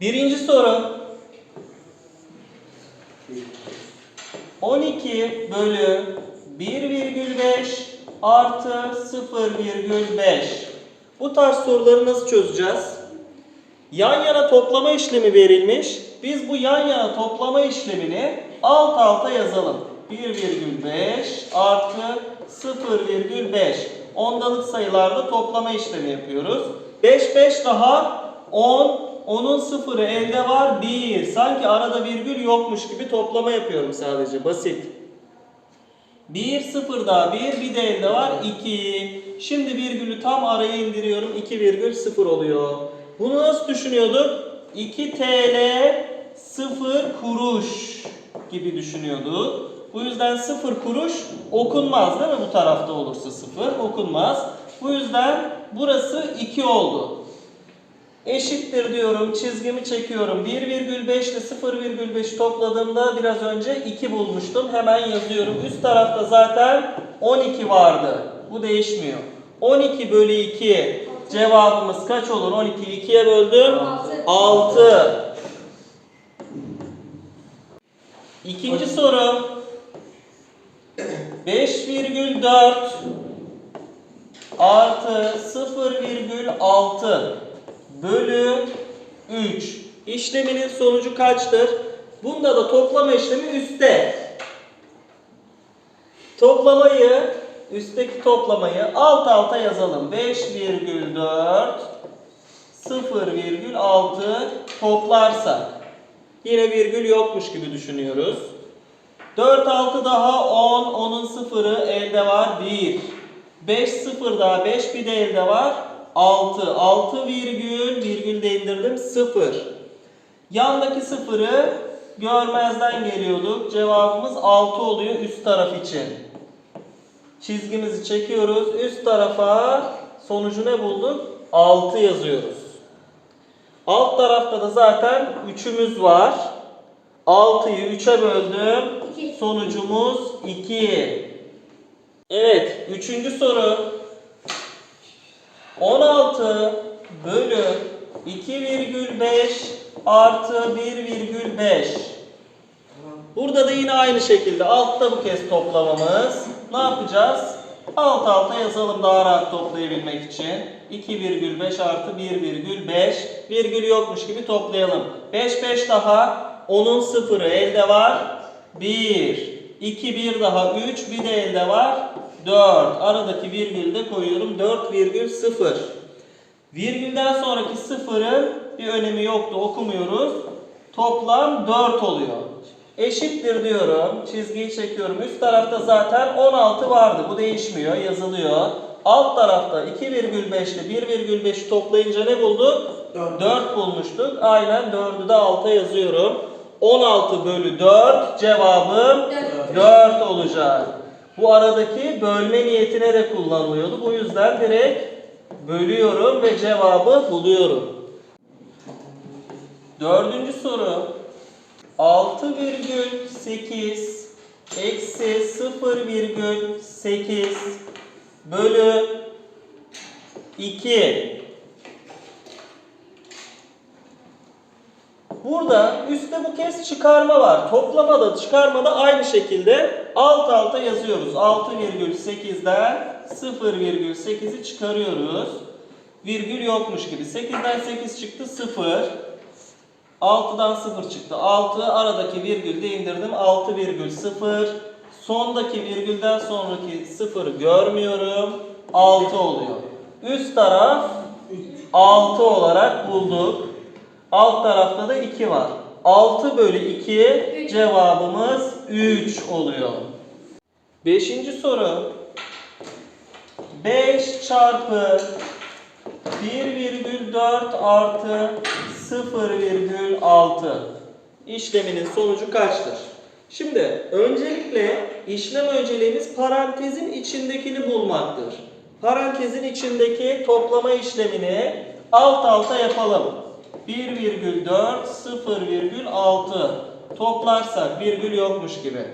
Birinci soru. 12 bölü 1,5 artı 0,5. Bu tarz soruları nasıl çözeceğiz? Yan yana toplama işlemi verilmiş. Biz bu yan yana toplama işlemini alt alta yazalım. 1,5 artı 0,5. Ondalık sayılarda toplama işlemi yapıyoruz. 5 5 daha 10. 10'un sıfırı elde var 1. Sanki arada virgül yokmuş gibi toplama yapıyorum sadece. Basit. 1 0 daha 1 bir de elde var 2. Şimdi virgülü tam araya indiriyorum 2 virgül 0 oluyor. Bunu nasıl düşünüyorduk? 2 TL 0 kuruş gibi düşünüyorduk. Bu yüzden 0 kuruş okunmaz değil mi? Bu tarafta olursa 0 okunmaz. Bu yüzden burası 2 oldu. Eşittir diyorum, çizgimi çekiyorum. 1,5 ile 0,5 topladığımda biraz önce 2 bulmuştum. Hemen yazıyorum. Üst tarafta zaten 12 vardı. Bu değişmiyor. 12 bölü 2 cevabımız kaç olur? 12'yi 2'ye böldüm. Altı. 6. İkinci soru. 5,4 artı 0,6 bölü 3. İşleminin sonucu kaçtır? Bunda da toplama işlemi üstte. Toplamayı, üstteki toplamayı alt alta yazalım. 5,4 0,6 toplarsak yine virgül yokmuş gibi düşünüyoruz. 4 6 daha 10, 10'un sıfırı elde var 1. 5 0 daha 5 bir de elde var 6. 6 virgül, virgül de indirdim 0. Yandaki sıfırı görmezden geliyorduk. Cevabımız 6 oluyor üst taraf için. Çizgimizi çekiyoruz. Üst tarafa sonucu ne bulduk? 6 yazıyoruz. Alt tarafta da zaten 3'ümüz var. 6'yı 3'e böldüm. Sonucumuz 2. Evet, üçüncü soru. 16 bölü 2,5 artı 1,5. Burada da yine aynı şekilde altta bu kez toplamamız. Ne yapacağız? Alt alta yazalım daha rahat toplayabilmek için. 2,5 artı 1,5. Virgül yokmuş gibi toplayalım. 5 5 daha. 10'un sıfırı elde var. 1. 2 1 daha 3. Bir de elde var. 4. Aradaki virgülü de koyuyorum. 4,0. Virgülden sonraki sıfırın bir önemi yoktu. Okumuyoruz. Toplam 4 oluyor. Eşittir diyorum. Çizgiyi çekiyorum. Üst tarafta zaten 16 vardı. Bu değişmiyor. Yazılıyor. Alt tarafta 2,5 ile 1,5 toplayınca ne bulduk? 4 bulmuştuk. Aynen 4'ü de alta yazıyorum. 16 bölü 4 cevabım Dört. 4 olacak. Bu aradaki bölme niyetine de kullanılıyordu. Bu yüzden direkt bölüyorum ve cevabı buluyorum. Dördüncü soru. 6,8 eksi 0,8 bölü 2 Burada üstte bu kez çıkarma var. Toplamada çıkarmada aynı şekilde alt alta yazıyoruz. 6,8'den 0,8'i çıkarıyoruz. Virgül yokmuş gibi. 8'den 8 çıktı 0. 6'dan 0 çıktı. 6 aradaki virgül de indirdim. 6,0. Sondaki virgülden sonraki 0'ı görmüyorum. 6 oluyor. Üst taraf 6 olarak bulduk. Alt tarafta da 2 var. 6 bölü 2 Üç. cevabımız 3 oluyor. Beşinci soru. 5 çarpı 1,4 artı 0,6 işleminin sonucu kaçtır? Şimdi öncelikle işlem önceliğimiz parantezin içindekini bulmaktır. Parantezin içindeki toplama işlemini alt alta yapalım. 1,4 0,6 toplarsak virgül yokmuş gibi.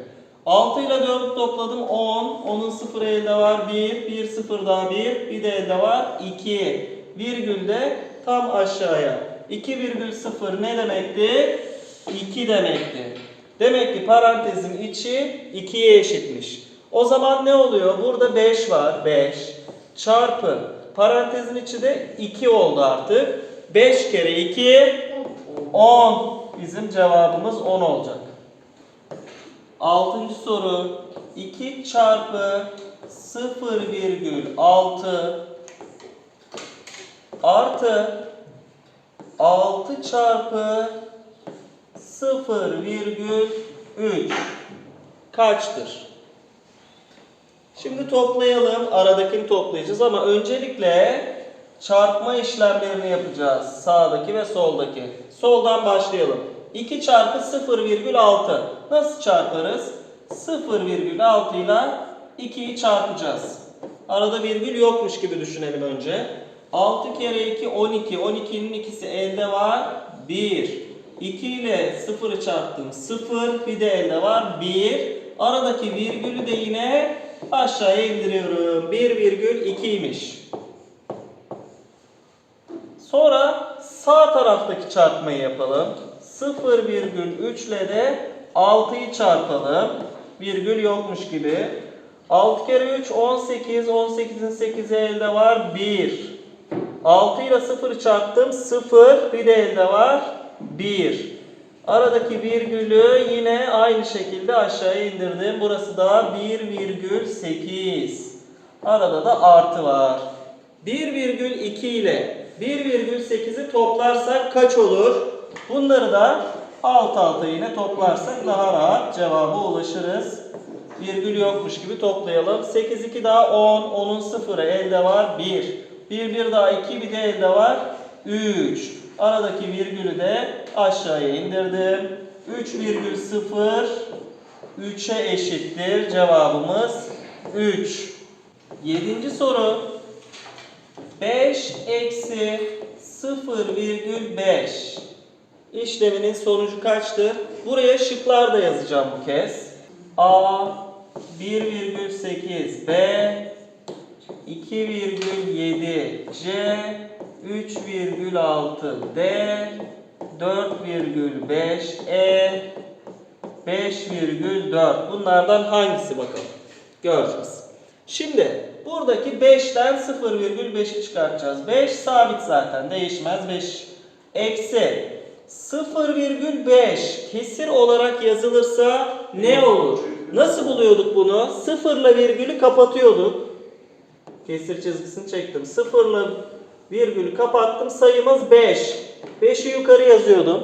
6 ile 4 topladım 10. 10'un 0 elde var 1. 1 0 daha 1. Bir de elde var 2. Virgül de tam aşağıya. 2,0 ne demekti? 2 demekti. Demek ki parantezin içi 2'ye eşitmiş. O zaman ne oluyor? Burada 5 var. 5 çarpı parantezin içi de 2 oldu artık. 5 kere 2 10. Bizim cevabımız 10 olacak. Altıncı soru 2 çarpı 0,6 artı 6 çarpı 0,3 kaçtır? Şimdi toplayalım. Aradakini toplayacağız ama öncelikle çarpma işlemlerini yapacağız. Sağdaki ve soldaki. Soldan başlayalım. 2 çarpı 0,6. Nasıl çarparız? 0,6 ile 2'yi çarpacağız. Arada virgül yokmuş gibi düşünelim önce. 6 kere 2 12. 12'nin ikisi elde var. 1. 2 ile 0'ı çarptım. 0. Bir de elde var. 1. Aradaki virgülü de yine aşağıya indiriyorum. 1,2'ymiş. Sonra sağ taraftaki çarpmayı yapalım. 0,3 ile de 6'yı çarpalım. Virgül yokmuş gibi. 6 kere 3 18. 18'in 8'i elde var 1. 6 ile 0'ı çarptım 0. Bir de elde var 1. Aradaki virgülü yine aynı şekilde aşağıya indirdim. Burası da 1,8. Arada da artı var. 1,2 ile 1,8'i toplarsak kaç olur? Bunları da alt alta yine toplarsak daha rahat cevaba ulaşırız. Virgül yokmuş gibi toplayalım. 8 2 daha 10. 10'un sıfırı elde var 1. 1 1 daha 2 bir de elde var 3. Aradaki virgülü de aşağıya indirdim. 3,0 3'e eşittir. Cevabımız 3. Yedinci soru. 5 eksi 0,5 işleminin sonucu kaçtır? Buraya şıklar da yazacağım bu kez. A 1,8 B 2,7 C 3,6 D 4,5 E 5,4 Bunlardan hangisi bakalım? Göreceğiz. Şimdi buradaki 5'ten 0,5'i çıkartacağız. 5 sabit zaten değişmez 5. Eksi 0,5 kesir olarak yazılırsa ne olur? Nasıl buluyorduk bunu? Sıfırla virgülü kapatıyorduk. Kesir çizgisini çektim. Sıfırla virgülü kapattım. Sayımız 5. 5'i yukarı yazıyordum.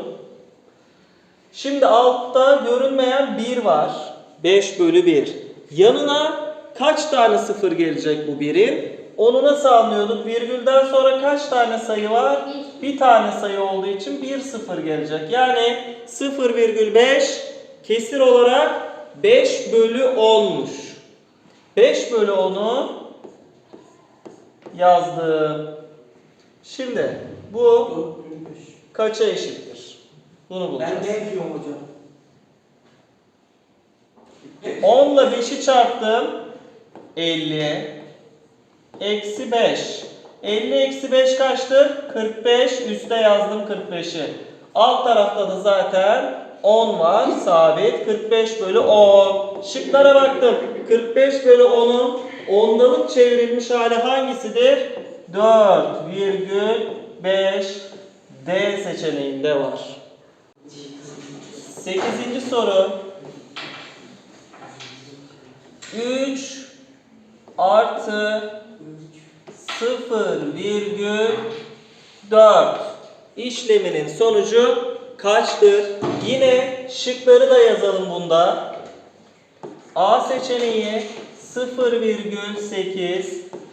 Şimdi altta görünmeyen 1 var. 5 bölü 1. Yanına kaç tane sıfır gelecek bu birin? Onu nasıl anlıyorduk? Virgülden sonra kaç tane sayı var? Bir tane sayı olduğu için 1 sıfır gelecek. Yani 0,5 kesir olarak 5 bölü 10'muş. 5 bölü 10'u yazdım. Şimdi bu kaça eşittir? Bunu bulacağız. Ben de yapıyorum hocam. 10 ile 5'i çarptım. 50. Eksi 5. 50 eksi 5 kaçtır? 45. Üste yazdım 45'i. Alt tarafta da zaten 10 var. Sabit. 45 bölü 10. Şıklara baktım. 45 bölü 10'un ondalık çevrilmiş hali hangisidir? 4,5 D seçeneğinde var. 8. soru. 3 artı 0,4 işleminin sonucu kaçtır? Yine şıkları da yazalım bunda. A seçeneği 0,8,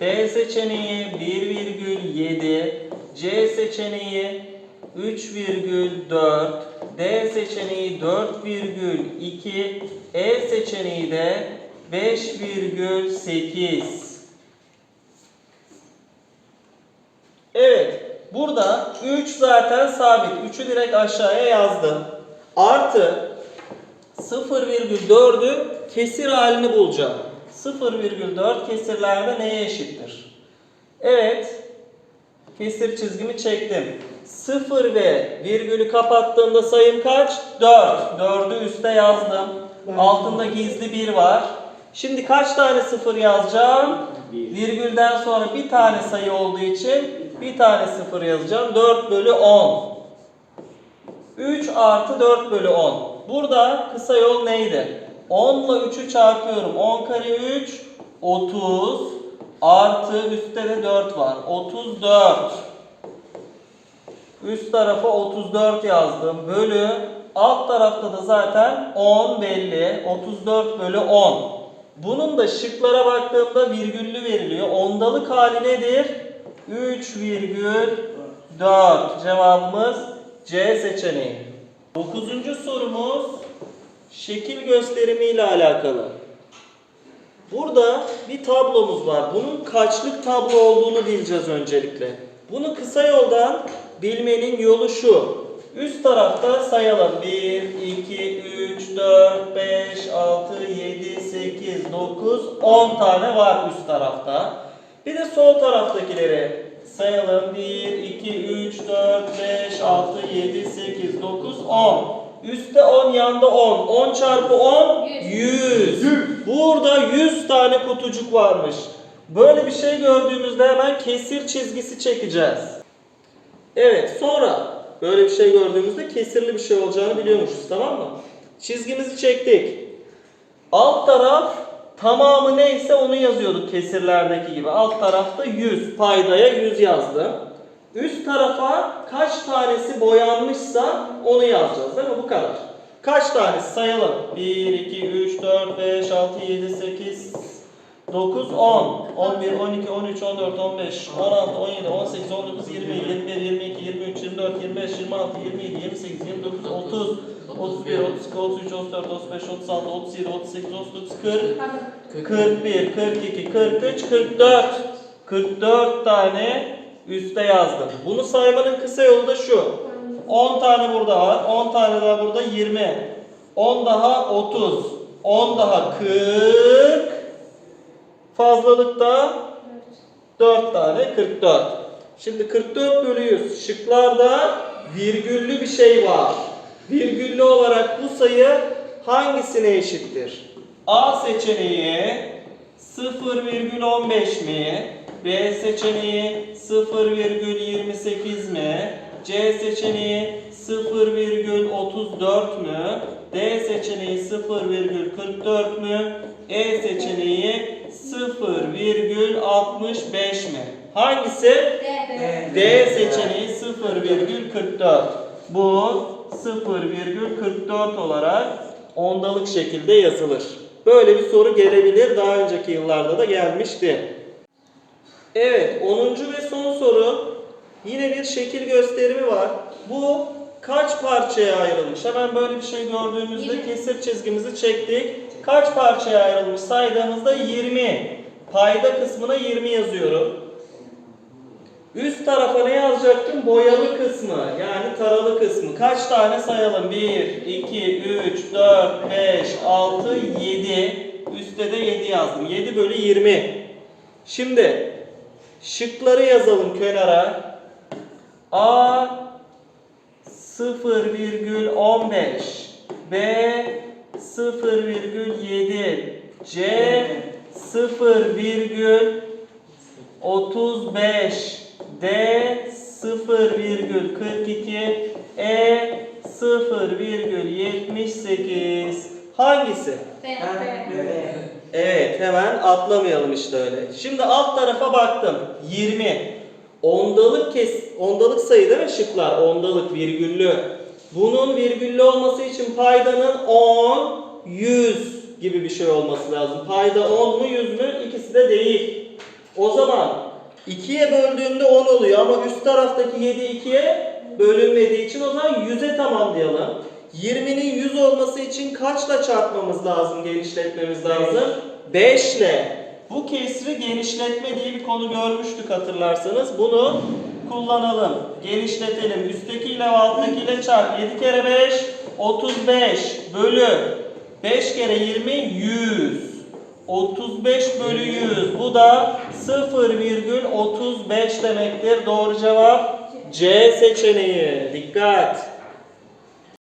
B seçeneği 1,7, C seçeneği 3,4, D seçeneği 4,2, E seçeneği de 5,8. Evet, burada 3 zaten sabit. 3'ü direkt aşağıya yazdım. Artı 0,4'ü kesir halini bulacağım. 0,4 kesirlerde neye eşittir? Evet. Kesir çizgimi çektim. 0 ve virgülü kapattığımda sayım kaç? 4. 4'ü üste yazdım. Altında gizli 1 var. Şimdi kaç tane 0 yazacağım? Virgülden sonra bir tane sayı olduğu için bir tane 0 yazacağım. 4 bölü 10. 3 artı 4 bölü 10. Burada kısa yol neydi? 10 ile 3'ü çarpıyorum. 10 kare 3, 30 artı üstte de 4 var. 34. Üst tarafa 34 yazdım. Bölü alt tarafta da zaten 10 belli. 34 bölü 10. Bunun da şıklara baktığımda virgüllü veriliyor. Ondalık hali nedir? 3 virgül 4. Cevabımız C seçeneği. Dokuzuncu sorumuz şekil gösterimi ile alakalı. Burada bir tablomuz var. Bunun kaçlık tablo olduğunu bileceğiz öncelikle. Bunu kısa yoldan bilmenin yolu şu. Üst tarafta sayalım. 1, 2, 3, 4, 5, 6, 7, 8, 9, 10 tane var üst tarafta. Bir de sol taraftakileri sayalım. 1, 2, 3, 4, 5, 6, 7, 8, 9, 10. Üstte 10, yanda 10. 10 çarpı 10, 100. Burada 100 tane kutucuk varmış. Böyle bir şey gördüğümüzde hemen kesir çizgisi çekeceğiz. Evet sonra böyle bir şey gördüğümüzde kesirli bir şey olacağını biliyormuşuz tamam mı? Çizgimizi çektik. Alt taraf tamamı neyse onu yazıyorduk kesirlerdeki gibi. Alt tarafta 100 paydaya 100 yazdım. Üst tarafa kaç tanesi boyanmışsa onu yazacağız değil mi? Bu kadar. Kaç tanesi sayalım. 1, 2, 3, 4, 5, 6, 7, 8, 9, 10, 11, 12, 13, 14, 15, 16, 17, 18, 19, 20, 21, 22, 23, 24, 25, 26, 27, 28, 29, 30, 31, 32, 33, 34, 35, 36, 37, 38, 39, 40, 41, 42, 43, 44. 44 tane üste yazdım. Bunu saymanın kısa yolu da şu. 10 tane burada var. 10 tane daha burada 20. 10 daha 30. 10 daha 40. Fazlalıkta 4 tane 44. Şimdi 44 bölü 100. Şıklarda virgüllü bir şey var. Virgüllü olarak bu sayı hangisine eşittir? A seçeneği 0,15 mi? B seçeneği 0,28 mi? C seçeneği 0,34 mü? D seçeneği 0,44 mü? E seçeneği 0,65 mi? Hangisi? D seçeneği 0,44. Bu 0,44 olarak ondalık şekilde yazılır. Böyle bir soru gelebilir. Daha önceki yıllarda da gelmişti. Evet 10. ve son soru. Yine bir şekil gösterimi var. Bu kaç parçaya ayrılmış? Hemen böyle bir şey gördüğümüzde kesir çizgimizi çektik. Kaç parçaya ayrılmış saydığımızda 20. Payda kısmına 20 yazıyorum. Üst tarafa ne yazacaktım? Boyalı kısmı yani taralı kısmı. Kaç tane sayalım? 1, 2, 3, 4, 5, 6, 7. Üstte de 7 yazdım. 7 bölü 20. Şimdi şıkları yazalım kenara. A 0,15 B 0,7 C 0,35 D 0,42 E 0,78 Hangisi? Evet hemen atlamayalım işte öyle. Şimdi alt tarafa baktım. 20. Ondalık kes ondalık sayı değil mi şıklar? Ondalık virgüllü. Bunun virgüllü olması için paydanın 10, 100 gibi bir şey olması lazım. Payda 10 mu 100 mü? İkisi de değil. O zaman 2'ye böldüğümde 10 oluyor ama üst taraftaki 7 2'ye bölünmediği için o zaman 100'e tamamlayalım. 20'nin 100 olması için kaçla çarpmamız lazım, genişletmemiz lazım? 5 ile. Bu kesri genişletme diye bir konu görmüştük hatırlarsanız. Bunu kullanalım. Genişletelim. Üsttekiyle ve alttakiyle çarp. 7 kere 5 35 bölü 5 kere 20 100. 35 bölü 100. Bu da 0,35 demektir. Doğru cevap C seçeneği. Dikkat.